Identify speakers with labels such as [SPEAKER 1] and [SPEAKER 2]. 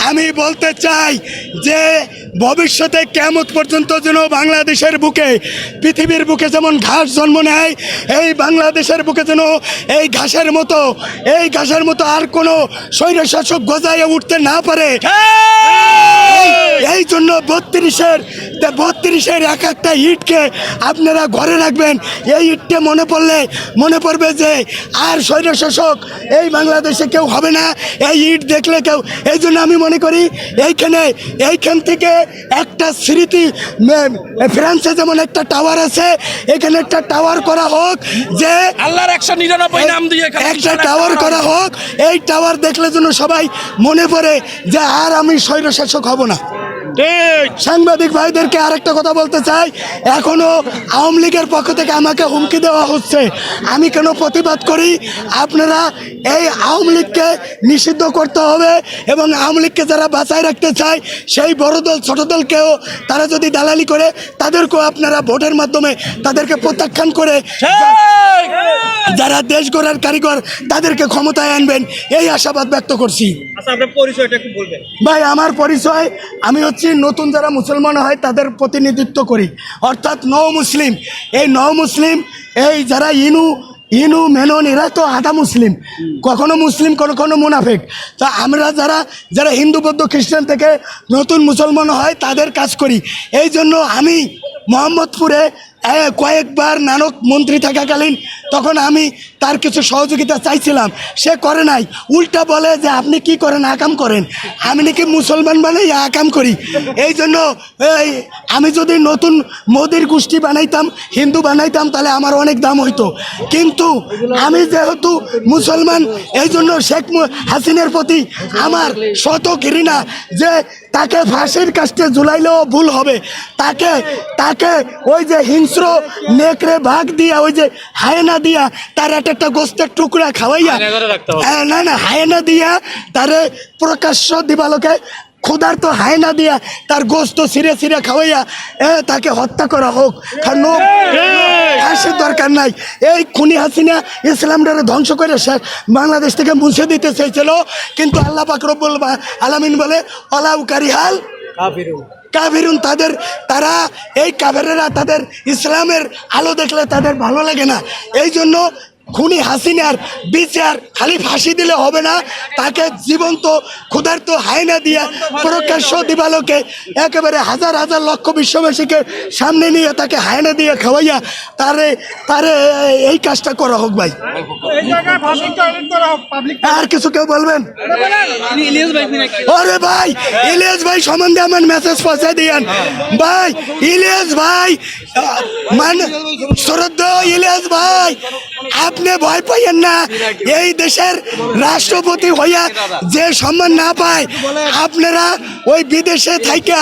[SPEAKER 1] আমি বলতে চাই যে ভবিষ্যতে কেমত পর্যন্ত যেন বাংলাদেশের বুকে, পৃথিবীর বুকে যেমন ঘাস জন্ম নেয়, এই বাংলাদেশের বুকে যেন এই ঘাসের মতো, এই ঘাসের মতো আর কোনো স্বৈরশাসক গজায় উঠতে না পারে। এই- জন্য বত্রিশের বত্রিশের এক একটা ইটকে আপনারা ঘরে রাখবেন। এই ইটকে মনে পড়লে, মনে পড়বে যে আর স্বৈরশাসক এই বাংলাদেশে কেউ হবে না, এই ইট দেখলে কেউ, এই জন্য আমি মনে করি এইখানে, এইখান থেকে একটা স্মৃতি ফ্রান্সে যেমন একটা টাওয়ার আছে এখানে একটা টাওয়ার করা হোক যে
[SPEAKER 2] আল্লাহর একশো নিরানব্বই নাম দিয়ে
[SPEAKER 1] একটা টাওয়ার করা হোক এই টাওয়ার দেখলে যেন সবাই মনে পড়ে যে আর আমি স্বৈরশাসক হব না। সাংবাদিক ভাইদেরকে আরেকটা কথা বলতে চাই। এখনও আওয়ামী লীগের পক্ষ থেকে আমাকে হুমকি দেওয়া হচ্ছে। আমি কেন প্রতিবাদ করি? আপনারা এই আওয়ামী লীগকে নিষিদ্ধ করতে হবে এবং আওয়ামী লীগকে যারা বাঁচায় রাখতে চায় সেই বড় দল ছোট দলকেও তারা যদি দালালি করে তাদেরকেও আপনারা ভোটের মাধ্যমে তাদেরকে প্রত্যাখ্যান করে যারা দেশ গড়ার কারিগর তাদেরকে ক্ষমতায় আনবেন। এই আশাবাদ ব্যক্ত করছি।
[SPEAKER 3] আচ্ছা
[SPEAKER 1] ভাই আমার পরিচয় আমি হচ্ছি নতুন যারা মুসলমান হয়, তাদের প্রতিনিধিত্ব করি। অর্থাৎ নও মুসলিম এই নও মুসলিম এই যারা ইনু ইনু, মেনন, এরা তো আধা মুসলিম। কখনো মুসলিম, কখনো মুনাফেক। তা আমরা যারা যারা হিন্দু, বৌদ্ধ, খ্রিস্টান থেকে নতুন মুসলমান হয়, তাদের কাজ করি। এই জন্য আমি মোহাম্মদপুরে কয়েকবার নানক মন্ত্রী থাকাকালীন তখন আমি তার কিছু সহযোগিতা চাইছিলাম। সে করে নাই। উল্টা বলে যে, আপনি কি করেন? আকাম করেন। আমি নাকি মুসলমান মানে আকাম করি। এই জন্য, এই, আমি যদি নতুন মোদির গোষ্ঠী বানাইতাম, হিন্দু বানাইতাম, তাহলে আমার অনেক দাম হইতো। কিন্তু আমি যেহেতু মুসলমান, এই জন্য শেখ হাসিনের প্রতি আমার শত ঘৃণা যে তাকে ফাঁসির কাস্টে ঝুলাইলেও ভুল হবে। তাকে তাকে ওই যে হিংস্র নেকড়ে ভাগ দিয়া ওই যে হায়না দিয়া তার একটা একটা গোস্তের টুকরা খাওয়াইয়া হ্যাঁ, না না হায়না দিয়া তারে প্রকাশ্য দিবালোকে ক্ষুধার্ত হায়না দিয়া তার গোস্ত ছিঁড়ে ছিঁড়ে খাওয়াইয়া তাকে হত্যা করা হোক। কারণ ও- দরকার নাই। এই খুনি হাসিনা ইসলামটারে ধ্বংস করে শেষ বাংলাদেশ থেকে মুছে দিতে চেয়েছিল। কিন্তু আল্লাহ পাকরবুল আলামিন বলে অলাউকারি হাল কাভিরুন তাদের তারা এই কাভেরেরা তাদের ইসলামের আলো দেখলে তাদের ভালো লাগে না। এই জন্য খুনি হাসিনার বিচার খালি ফাঁসি দিলে হবে না। তাকে জীবন্ত ক্ষুধার্ত হায়না দিয়ে প্রকাশ্য দিবালোকে একেবারে হাজার হাজার লক্ষ বিশ্ববাসীকে সামনে নিয়ে তাকে হায়না দিয়ে খাওয়াইয়া তারে তারে এই কাজটা করা হোক ভাই। আর কিছু কেউ বলবেন?
[SPEAKER 3] ইলিয়াস ভাই নাকি?
[SPEAKER 1] আরে ভাই ইলিয়াস ভাই সম্বন্ধে আমার মেসেজ পৌঁছে দিয়েন। ভাই ইলিয়াস ভাই মানে শ্রদ্ধা ইলিয়াস ভাই আপনি ভয় পাইয়েন না। এই দেশের রাষ্ট্রপতি হইয়া যে সম্মান না পায়, আপনারা ওই বিদেশে থাইকা